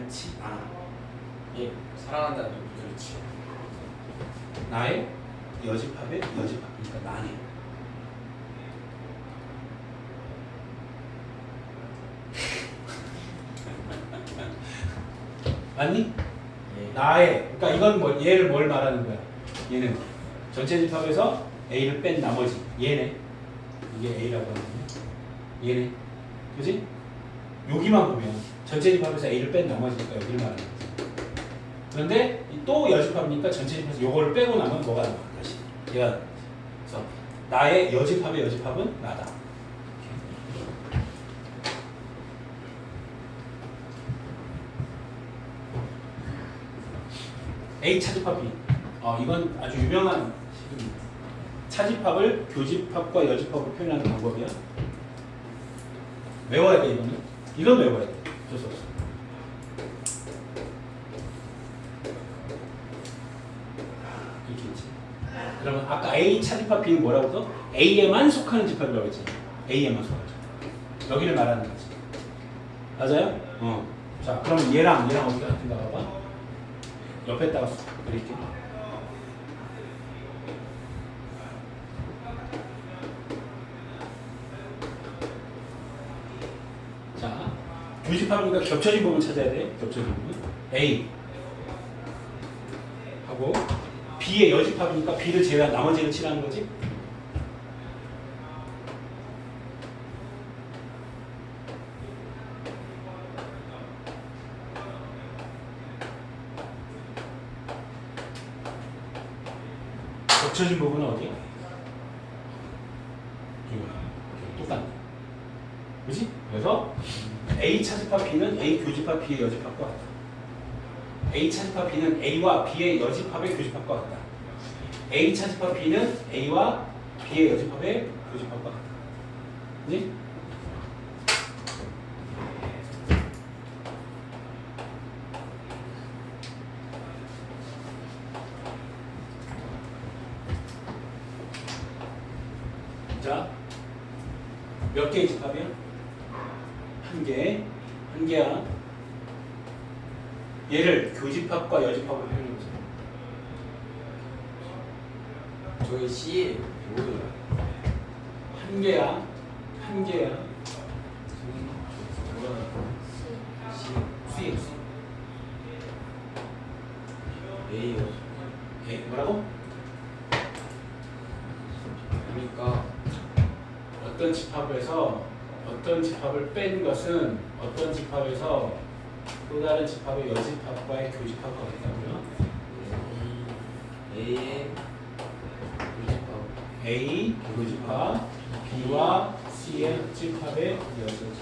않지 않아. 예. 사랑한다는 뜻. 그렇지. 나의 여집합의 여집합. 그러니까 나네. 맞니? 예. 나의 그러니까 이건 뭐 얘를 뭘 말하는 거야? 얘는 전체 집합에서 A를 뺀 나머지 얘네 이게 A라고 하는 거야. 얘네 그지? 여기만 보면 전체 집합에서 A를 뺀 나머지니까 여기를 말하는 거지. 그런데 이또 여집합이니까 전체 집합에서 요거를 빼고 나면 뭐가 나와 다시 얘가 그래서 나의 여집합의 여집합은 나다. A 차집합 B. 어, 이건 아주 유명한 식입니다. 차집합을 교집합과 여집합으로 표현하는 방법이야. 외워야 돼 이거는. 이건 외워야 돼. 어쩔 수 없어. 그러면 아까 A 차집합 B는 뭐라고 했어? A에만 속하는 집합이라고 했지. A에만 속하죠. 여기를 말하는 거지. 맞아요? 어. 자, 그럼 얘랑 얘랑 어떻게 같은 가 봐봐. 옆에다가 그릴게. 98호니까 겹쳐진 부분 찾아야 돼. 겹쳐진 부분. A. 하고 B의 여집합이니까 B를 제외한 나머지를 칠하는 거지. 겹쳐진 부분은 교집합 B의 여집합과 같다. A 차집합 B는 A와 B의 여집합의 교집합과 같다. A 차집합 B는 A와 B의 여집합의 교집합과 같다. 그지? 자, 몇 개의 집합이야? 한 개, 한 개야. 얘를 교집합과 여집합으로 표현해 보세요. 저희 C 뭐예요? 한 개야, 한 개야. C C, A요. A 뭐라고? 그러니까 어떤 집합에서 어떤 집합을 뺀 것은 어떤 집합에서 또 다른 집합의 여집합과의 교집합과 같다고요. A의 교집합 A 교집합, B와 C의 집합의 여집합.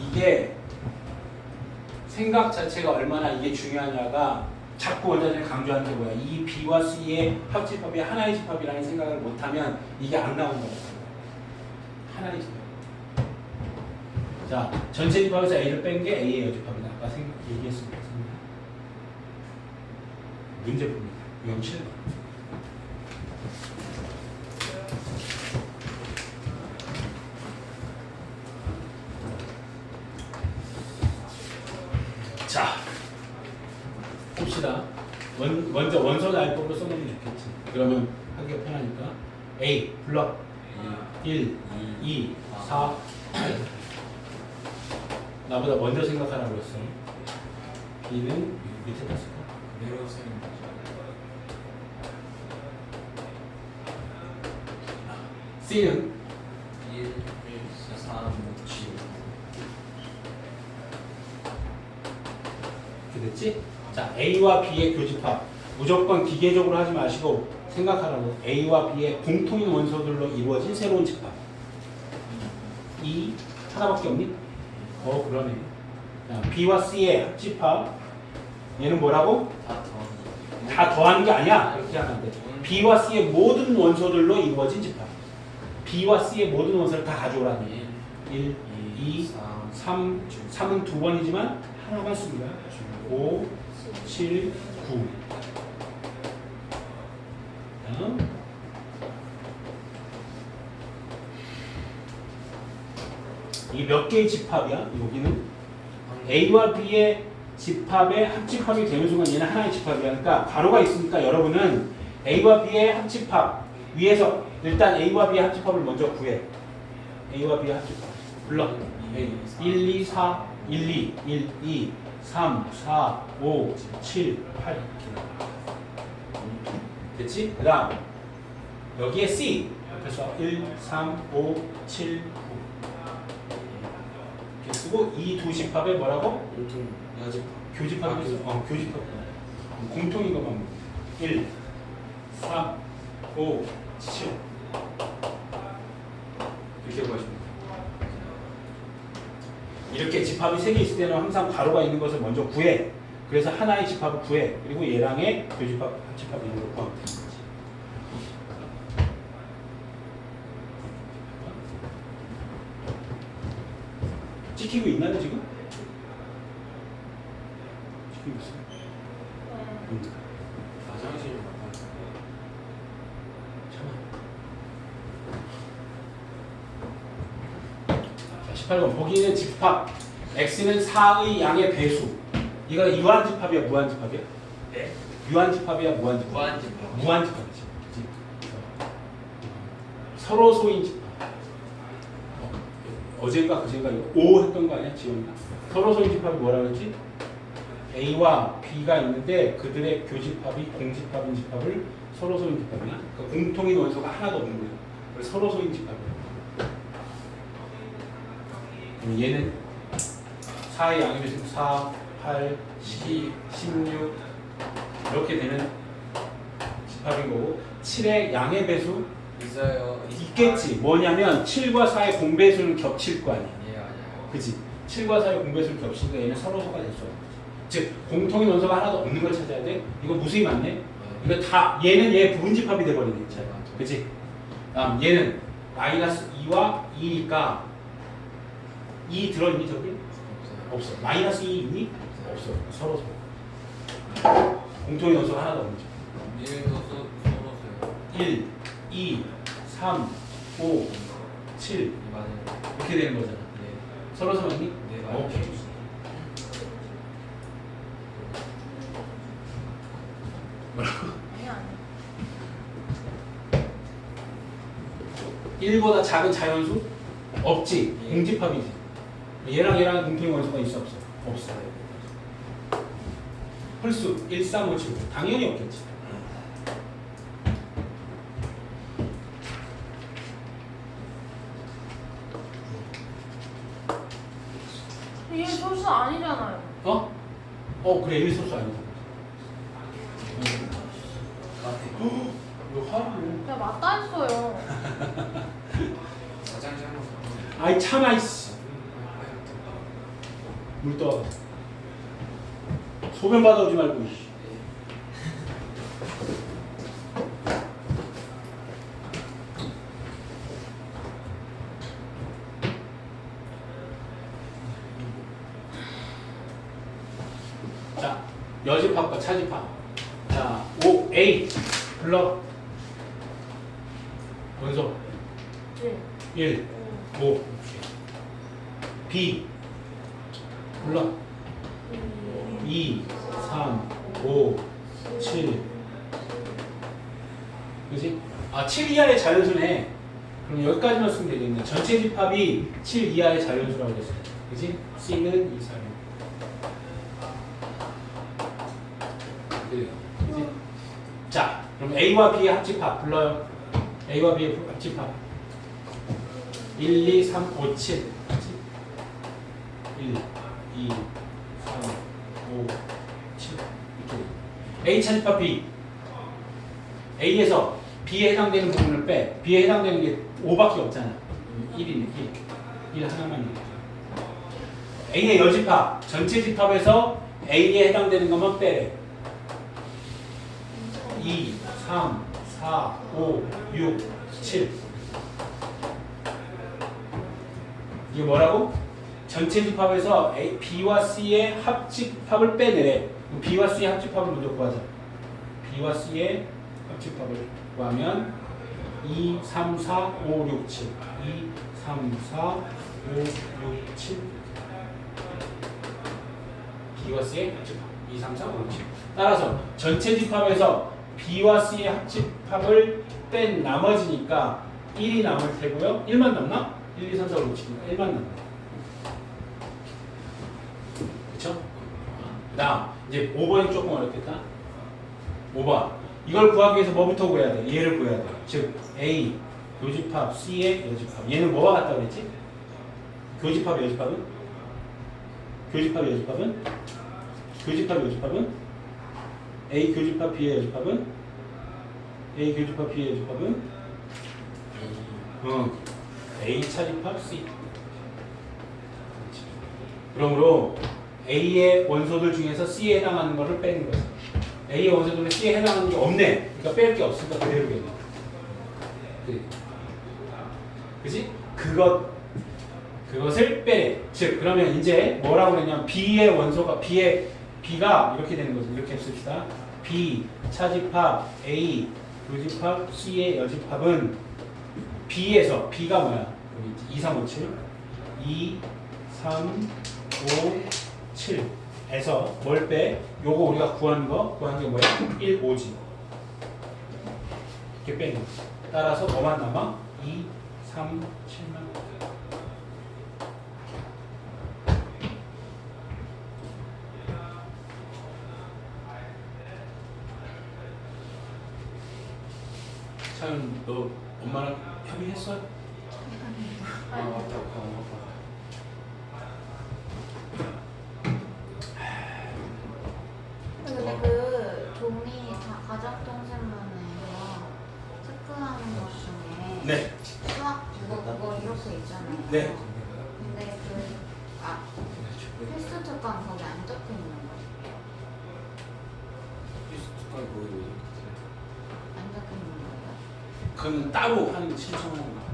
이게 생각 자체가 얼마나 이게 중요하냐가 자꾸 원자들이 강조하는 게 뭐야? 이 B와 C의 합집합이 하나의 집합이라는 생각을 못하면 이게 안 나오는 거야. 하나의 집합. 자, 전체 집합에서 A를 뺀 게 A의 여집합이다. 아까 생각 얘기했습니다. 문제 봅니다. 유형 7번. 자, 봅시다. 원, 먼저 원소 알법으로 써놓으면 좋겠지. 그러면 하기가 편하니까. A, 불러. 1, 2, 4, 8. 나보다 먼저 생각하라고 했어. B는 밑에다 쓸까? 내려오세요. C는 1, 1, 4, 3, 5, 7 이렇게 됐지? 자, A와 B의 교집합. 무조건 기계적으로 하지 마시고 생각하라고. A와 B의 공통인 원소들로 이루어진 새로운 집합. 이 하나밖에 없니? 어, 그러네. 자, B와 C의 합집합. 얘는 뭐라고? 다 더하는 게 아니야. 이렇게 하면 안 돼. B와 C의 모든 원소들로 이루어진 집합. B와 C의 모든 원소를 다 가져오라는 얘 1, 2, 3, 3, 3은 두 번이지만 하나만 씁니다. 5, 7, 9. 다음. 이게 몇 개의 집합이야? 여기는 A와 B의 집합의 합집합이 되는 순간 얘는 하나의 집합이야. 그러니까 가로가 있으니까 여러분은 A와 B의 합집합 위에서 일단 A와 B의 합집합을 먼저 구해. A와 B의 합집합. 불러. 1, 2, 4, 1, 2, 1, 2, 3, 4, 5, 7, 8 이렇게 나와. 됐지? 그 다음 여기에 C 옆에서 1, 3, 5, 7, 9 쓰고 이 두 집합에 뭐라고? 여집 교집합 있어. 어, 교집합. 공통인 것만 보면 1, 3, 5, 7 이렇게 돼요. 이렇게 집합이 세개 있을 때는 항상 가로가 있는 것을 먼저 구해. 그래서 하나의 집합을 구해. 그리고 얘랑의 교집합, 합집합 있는 걸 구하면 되는 거 지. 찍히고 있나요 지금? 찍히고 있어. 응. 화장실 나가 자, 18번 보기는 집합 x는 4의 양의 배수 이거 유한 집합이야 무한 집합이야? 네 유한 집합이야 무한 집합? 무한집 무한 집합이지 그치? 서로 소인 집합 어, 어젠가 그젠가 O 했던 거 아니야? 지원이가 서로 소인 집합이 뭐라 그랬지? A와 B가 있는데 그들의 교집합이 공집합인 집합을 서로 소인 집합이야. 그러니까 공통인 원소가 하나도 없는 거야. 그래서 서로 소인 집합이야. 그럼 얘는 4의 양의 배수 4, 8, 12, 16 이렇게 되는 집합인 거고 7의 양의 배수 있어요 있겠지 뭐냐면 7과 4의 공배수는 겹칠 거 아니야 아니에요 그치 7과 4의 공배수를 겹치니까 얘는 서로서가 될 수 없는 거지 즉 공통인 원소가 하나도 없는 걸 찾아야 돼 이거 무수히 많네 이거 다 얘는 얘 부분집합이 돼버리네 자, 그치 다음 얘는 마이너스 2와 2니까 2 들어있니 저기? 없어 마이너스 2 있니? 없어 서로 서로 공통인 원소가 하나도 없는 소 소로서요 1, 2, 3, 5, 7 맞아요 이렇게 되는 거잖아. 네 서로 서로 맞니? 네, 맞아요. 오케이. 아니 아니. 1보다 작은 자연수? 없지. 예. 공집합이지. 얘랑 얘랑 공통의 원소가 있어 없어? 없어. 홀수 1, 3, 5, 7 당연히 없겠지. 이게 소수 아니잖아요. 어? 어 그래 1소수 아니고. 왜 화를 내가 맞다 했어요. 한번 아이 참아 이씨. 물 떠. 소변 받아오지 말고 이씨. 자, 여집합과 차집합. 자, O A 불러. 원소 네. 1 5 B 불러 2 3 5 7 그지? 아, 7 이하의 자연수네. 그럼 여기까지만 쓰면 되겠네. 전체 집합이 7 이하의 자연수라고 그랬어. 그지? C는 2, 3. 그래요. 그지? 자, 그럼 A와 B의 합집합 불러요. A와 B의 합집합. 1, 2, 3, 5, 7. 그치? 1, 2, 3, 5, 7. 이렇게. A 차집합 B. A에서 B에 해당되는 부분을 빼. B에 해당되는 게 5밖에 없잖아. 1이네, 1. 1 하나만 있네. A의 여집합. 전체 집합에서 A에 해당되는 것만 빼래. 2, 3, 4, 5, 6, 7. 이게 뭐라고? 전체 집합에서 A, B와 C의 합집합을 빼내래. B와 C의 합집합을 먼저 구하자. B와 C의 합집합을 구하면 2, 3, 4, 5, 6, 7. 2, 3, 4, 5, 6, 7 B와 C의 합집합 2, 3, 4, 5, 6, 7 따라서 전체 집합에서 B와 C의 합집합을 뺀 나머지니까 1이 남을 테고요 1만 남나? 1, 2, 3, 4, 5, 6, 7이니까 1만 남나 그쵸? 그 다음 이제 5번이 조금 어렵겠다 5번 이걸 구하기 위해서 뭐부터 구해야 돼? 얘를 구해야 돼. 즉 A 교집합 C의 여집합. 얘는 뭐와 같다 그랬지? 교집합 여집합은? 교집합 여집합은? 교집합 여집합은? A 교집합 B의 여집합은? A 교집합 B의 여집합은? 어. A 차집합 C. 그러므로 A의 원소들 중에서 C에 해당하는 것을 빼는 거죠. A의 원소들은 C에 해당하는 게 없네. 그러니까 뺄 게 없으니까 그대로겠네. 그- 그지? 그것 그것을 빼래. 즉 그러면 이제 뭐라고 그랬냐면 B의 원소가 B의 B가 이렇게 되는 거죠. 이렇게 씁시다. B 차집합 A 교집합 C의 여집합은 B에서 B가 뭐야? 여기 있지. 2, 3, 5, 7 2, 3, 5, 7 에서 뭘 빼? 요거 우리가 구한 거 구한 게 뭐야? 1, 5지. 이렇게 빼는 거. 따라서 뭐만 남아? 2, 3, 7만. 차윤 너 엄마랑 협의했어? 아 맞다. 어, 맞다. 근데 그 종이 다 가정통신문에서 체크하는 것 중에 네. 수학 국어 그거 이렇게 있잖아요. 네. 근데 그 아, 필수 특강 거기 안 적혀 있는 거. 비슷한 거기도 이렇게 안 적혀 있는 거예요. 그건 따로 하는 신청하는 거야.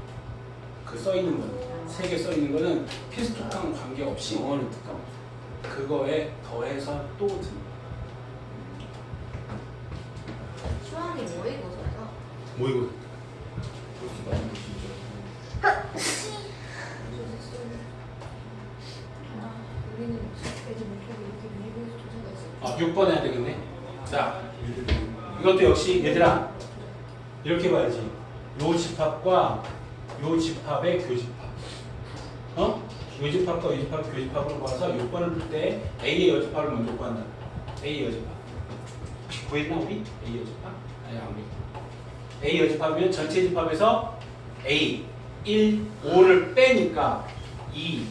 그 써 있는 거. 세개 써 있는 거는 필수특강 관계 없이 영어는 특강 그거에 더해서 또 듣는. 수학이 모의고사에서 모의고 볼수 많은 거 진짜 우리는 애들 목표가 이렇게 미국에서 조사가 있어. 아, 6번 해야 되겠네. 자, 이것도 역시 얘들아 이렇게 봐야지. 요 집합과 요 집합의 교집합. 어? 요 집합과 요 집합, 교집합을 구해서 6번을 풀 때 A의 여집합을 먼저 구한다. A 여집합. 혹시 구했나 우리? A 여집합? 아니 안 구했. A 여집합이면 전체 집합에서 A 1, 5를 빼니까 2,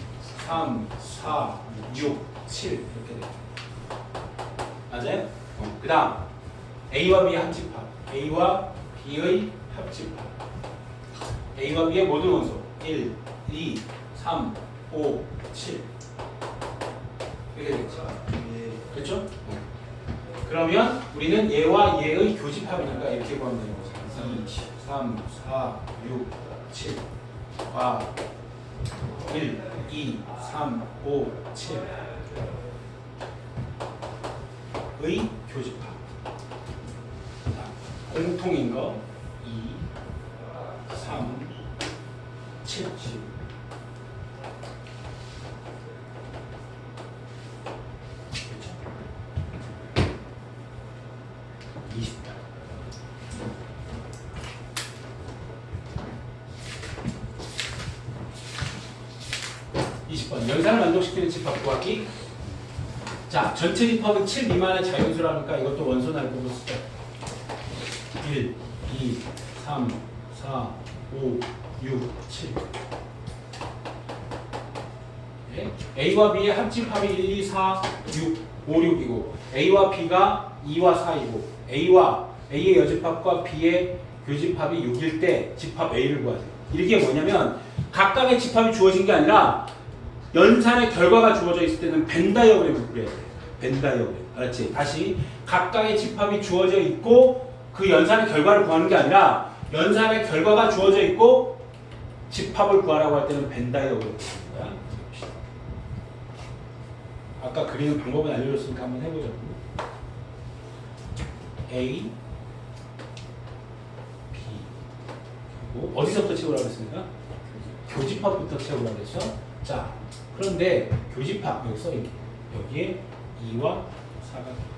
3, 4, 6, 7 이렇게 돼. 맞아요? 어. 그 다음 A와 B의 합집합 A와 B의 합집합 A와 B의 모든 원소 1, 2, 3, 5, 7 이렇게 되겠죠? 그렇죠? 어. 그러면 우리는 얘와 얘의 교집합이니까 이렇게 구하면 되는 거죠. 2, 3, 4, 6, 7 와 1, 2, 3, 5, 7의 교집합. 자, 공통인 거 2, 3, 7. 그렇죠? 20번. (20번) 연산을 만족시키는 집합 구하기 자, 전체 집합은 7 미만의 자연수라니까 이것도 원소 날 거고 쓰자. 1, 2, 3, 4, 5, 6, 7. 네? A와 B의 합집합이 1, 2, 4, 6, 5, 6이고 A와 B가 2와 4이고 A와 A의 여집합과 B의 교집합이 6일 때 집합 A를 구하세요. 이게 뭐냐면 각각의 집합이 주어진 게 아니라 연산의 결과가 주어져 있을 때는 벤 다이어그램을 그려야 돼. 벤 다이어그램. 알았지? 다시 각각의 집합이 주어져 있고 그 연산의 결과를 구하는 게 아니라 연산의 결과가 주어져 있고 집합을 구하라고 할 때는 벤 다이어그램. 거야. 아까 그리는 방법은 알려줬으니까 한번 해보자. A, B. 그리고 어디서부터 채우라고 했습니까? 교집합부터 채우라고 했어. 자, 그런데 교집합 여기 써 있게 여기에 2와 4가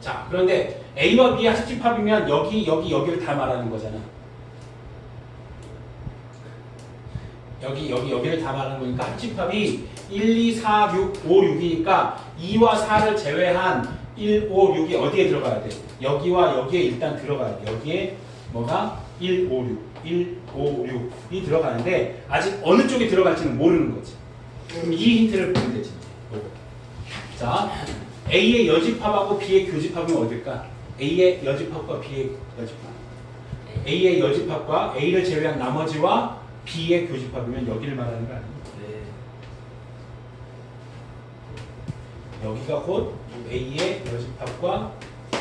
자, 그런데 A와 B의 합집합이면 여기 여기 여기를 다 말하는 거잖아. 여기 여기 여기를 다 말하는 거니까 합집합이 1, 2, 4, 6, 5, 6이니까 2와 4를 제외한 1, 5, 6이 어디에 들어가야 돼? 여기와 여기에 일단 들어가야 돼. 여기에 뭐가 1, 5, 6, 1, 5, 6이 들어가는데 아직 어느 쪽에 들어갈지는 모르는 거지. 그럼 이 힌트를 보면 되지. 자, A의 여집합하고 B의 교집합은 어딜까? A의 여집합과 B의 여집합. A의 여집합과 A를 제외한 나머지와 B의 교집합이면 여기를 말하는 거 아니야? 네. 여기가 곧 A의 여집합과 B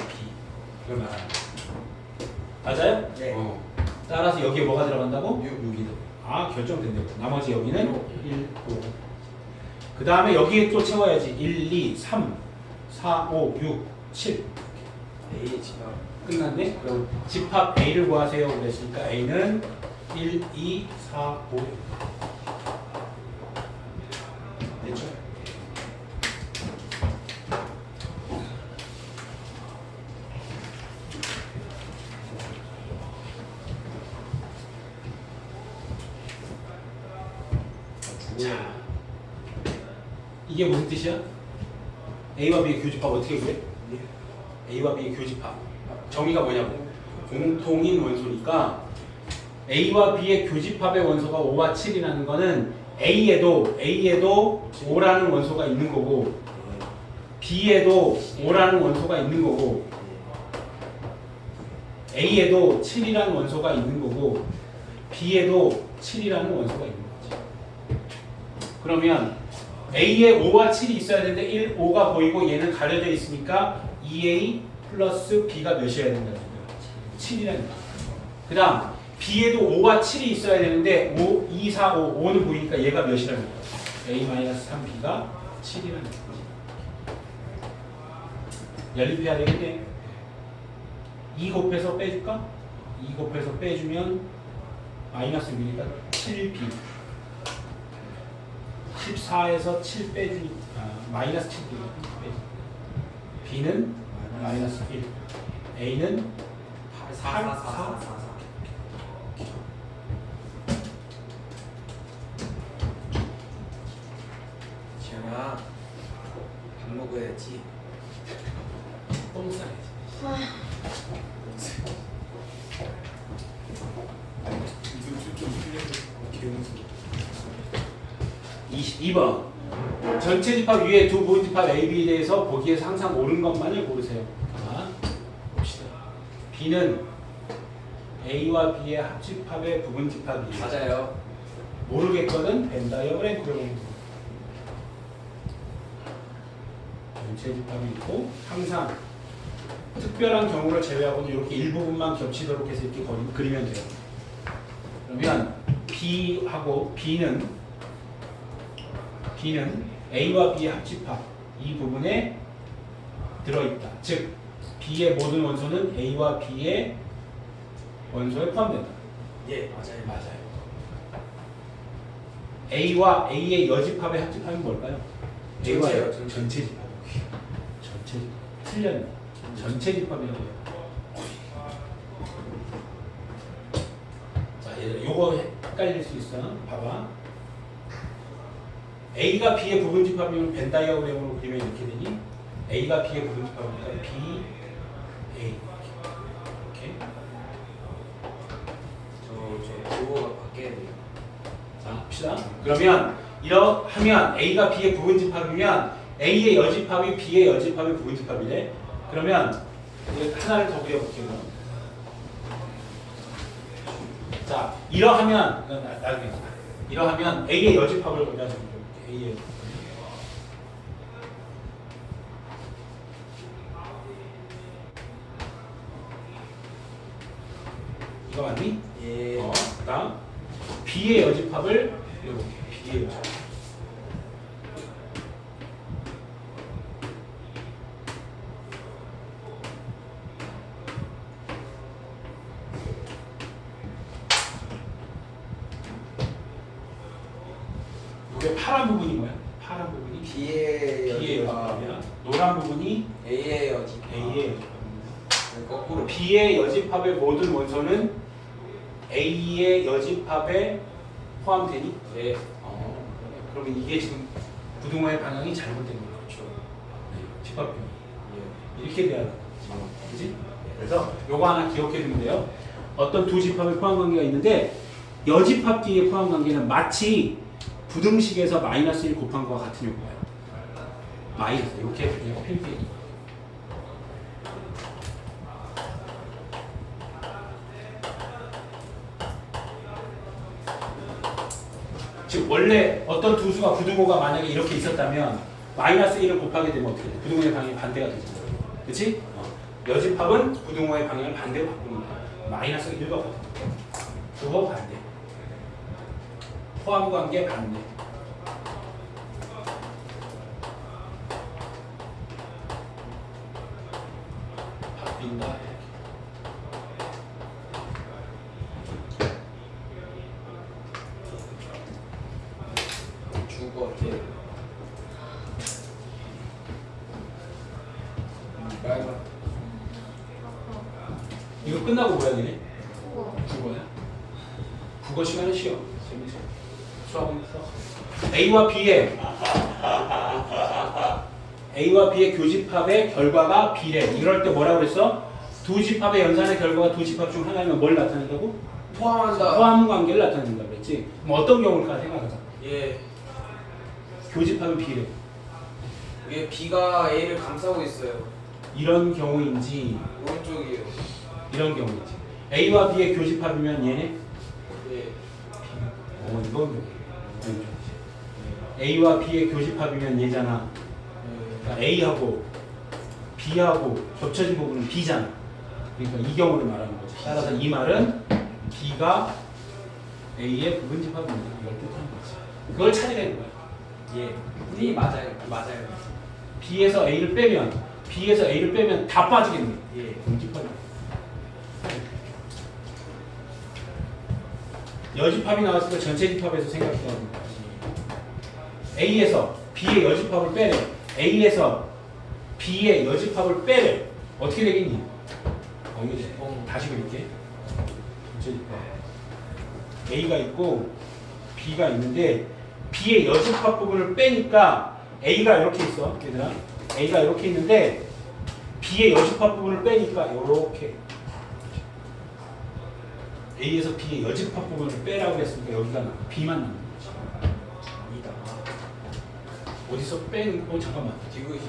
이걸 말하는 거야. 맞아요? 네. 어. 따라서 여기에 뭐가 들어간다고? 6, 6이 아 결정됐네요. 나머지 여기는 1, 5. 그 다음에 여기에 또 채워야지. 1, 2, 3, 4, 5, 6, 7. A 집합. 끝났네? 그럼 집합 A를 구하세요. 그랬으니까 A는 1, 2, 4, 5. 됐죠? 자, 이게 무슨 뜻이야? A와 B의 교집합 어떻게 구해? A와 B의 교집합 정의가 뭐냐고 공통인 원소니까 A와 B의 교집합의 원소가 5와 7이라는 거는 A에도 A에도 5라는 원소가 있는 거고 B에도 5라는 원소가 있는 거고 A에도 7이라는 원소가 있는 거고 B에도 7이라는 원소가 있는 거지. 그러면 A에 5와 7이 있어야 되는데 1, 5가 보이고 얘는 가려져 있으니까 2A 플러스 B가 몇이어야 된다는 거야? 7이라는 거야. 그 다음 B에도 5와 7이 있어야 되는데 5, 2, 4, 5, 5는 보이니까 얘가 몇이라는 거야? A-3B가 7이라는 거지. 연립해야 되겠네. 2 곱해서 빼줄까? 2 곱해서 빼주면 마이너스 6이니까 7B 14에서 7 빼주니 아, 마이너스 7 빼주 B는 마이너스 1 A는 4, 4, 4, 4, 4, 4. 지현아, 밥 먹어야지. 똥 싸야지 개운수. 22번 전체 집합 위에 두 부분 집합 A, B에 대해서 보기에서 항상 옳은 것만을 고르세요 자, 봅시다 B는 A와 B의 합집합의 부분 집합이에요 맞아요. 모르겠거든 벤다이어그램 그려보면 돼. 전체 집합이 있고 항상 특별한 경우를 제외하고는 이렇게 일부분만 겹치도록 해서 이렇게 그리면 돼요. 그러면 B하고 B는 B는 A와 B의 합집합 이 부분에 들어있다. 즉 B의 모든 원소는 A와 B의 원소에 포함된다. 예, 맞아요. 맞아요. A와 A의 여집합의 합집합이 뭘까요? A와 전체요, 여- 전체. 전체 집합. 전체 집합. 틀렸네. 전체 집합이라고 해요. 자, 얘들아, 요거 헷갈릴 수 있어. 봐봐. A가 B의 부분 집합이면 벤 다이어그램으로 그리면 이렇게 되니? A가 B의 부분 집합이니까 B, A. 이렇게. 저, 저, 그거가 바뀌어야 돼요. 자, 봅시다. 그러면 이러 하면 A가 B의 부분 집합이면 A의 여집합이 B의 여집합의 부분 집합이래. 그러면 하나를 더 그려볼게요. 자, 이러하면 나중에 이러하면 A의 여집합을 볼게요. A의. 이거 맞니? 예. 어, 그다음 B의 여집합을 그려볼게요. B의 여집합. 파란 부분이 뭐야? 파란 부분이 B의 B의 여지파 여집합이야. 노란 부분이 A의 여지파 A의 여집합입니다. 거꾸로 B의 여집합의 모든 원소는 A의 여집합에 포함되니? 네 어, 그러면 이게 지금 부등호의 방향이 잘못된 거죠. 그렇죠 네, 집합 예 이렇게 돼야 돼. 그지? 그래서 요거 하나 기억해 두면 돼요. 어떤 두 집합의 포함 관계가 있는데 여집합끼리의 포함 관계는 마치 부등식에서 마이너스 1 곱한 것과 같은 효과예요. 마이너스 이렇게 그냥 필기. 즉 원래 어떤 두 수가 부등호가 만약에 이렇게 있었다면 마이너스 1을 곱하게 되면 어떻게 돼? 부등호의 방향이 반대가 되잖아. 그렇지? 여집합은 부등호의 방향을 반대로 바꿉니다. 마이너스 1과 같은 그거 반대. 포함 관계 반대. 바뀐다. 죽을 것 같아 빨간 이거 끝나고 뭐야 니네? 그거 국어야? 국어 시간은 쉬어. 재밌어. 수학하면서 A와 B의 A와 B의 교집합의 결과가 B래. 이럴 때 뭐라 그랬어? 두 집합의 연산의 결과가 두 집합 중 하나면 뭘 나타낸다고? 포함한다 포함 관계를 나타낸다 그랬지. 그럼 어떤 경우일까 생각하자. 예 교집합은 B래. 이게 B가 A를 감싸고 있어요 이런 경우인지 오른쪽이에요 이런 경우인지. A와 B의 교집합이면 얘네 예 어, 이건 A와 B의 교집합이면 얘잖아. 예. 그러니까 A하고 B하고 겹쳐진 부분은 B잖아. 그러니까 이 경우를 말하는 거지. 따라서 이 말은 B가 A의 부분집합입니다. 이걸 뜻하는 거지. 그걸 찾으라는 거야. 예. 네 맞아요. 맞아요. B에서 A를 빼면 B에서 A를 빼면 다 빠지겠네. 예. 부분집합이. 여집합이 때 전체 집합에서 생각해야 거지. A에서 B의 여집합을 빼래. A에서 B의 여집합을 빼래. 어떻게 되겠니? 어, 이거 어. 다시 그릴게. A가 있고 B가 있는데 B의 여집합 부분을 빼니까 A가 이렇게 있어. 얘들아. A가 이렇게 있는데 B의 여집합 부분을 빼니까 이렇게 A에서 B의 여집합 부분을 빼라고 했으니까 여기가 나 B만 남는 거지. 아 어디서 거? 어, 잠깐만. 디귿이.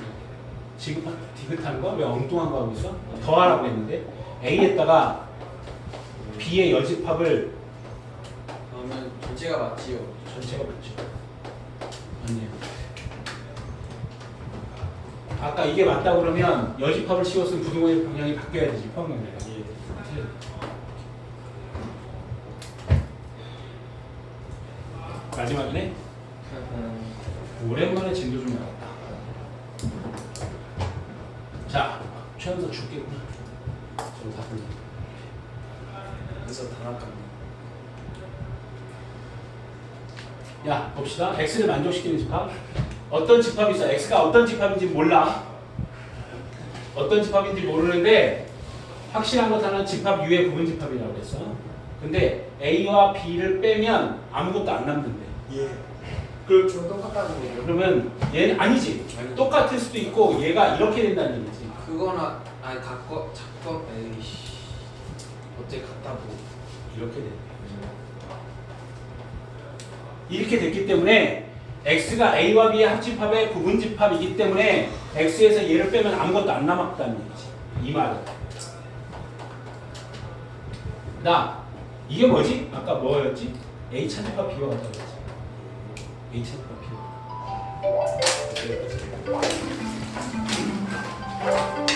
지금 디귿한 거? 왜 엉뚱한 거 하고 있어? 더 하라고 했는데 A에다가 B의 여집합을 그러면 전체가 맞지요. 전체가 맞죠? 아니에요. 아까 이게 맞다 그러면 여집합을 씌웠으면 부등호의 방향이 바뀌어야 되지 포함 관계가. 예. 마지막이네. 오랜만에 진도 좀 나왔다. 자, 최연서 죽겠구나. 저거 다 불러. 그래서 단학감. 야, 봅시다. X를 만족시키는 집합. 어떤 집합이 있어? X가 어떤 집합인지 몰라. 어떤 집합인지 모르는데 확실한 것 하나는 집합 U의 부분 집합이라고 그랬어. 근데 A와 B를 빼면 아무것도 안 남는데. 예. 그렇죠. 똑같다는 거죠. 그러면 얘는 아니지. 똑같을 수도 있고 얘가 이렇게 된다는 얘기지. 그거나 아니 갖고 작건 에이씨. 어째 갖다 보. 이렇게 돼. 이렇게 됐기 때문에 x가 a와 b의 합집합의 부분집합이기 때문에 x에서 얘를 빼면 아무것도 안 남았다는 얘기지. 이 말은. 나 이게 뭐지? 아까 뭐였지? a 차집합 b와 같다고 했지. A 차집합 b.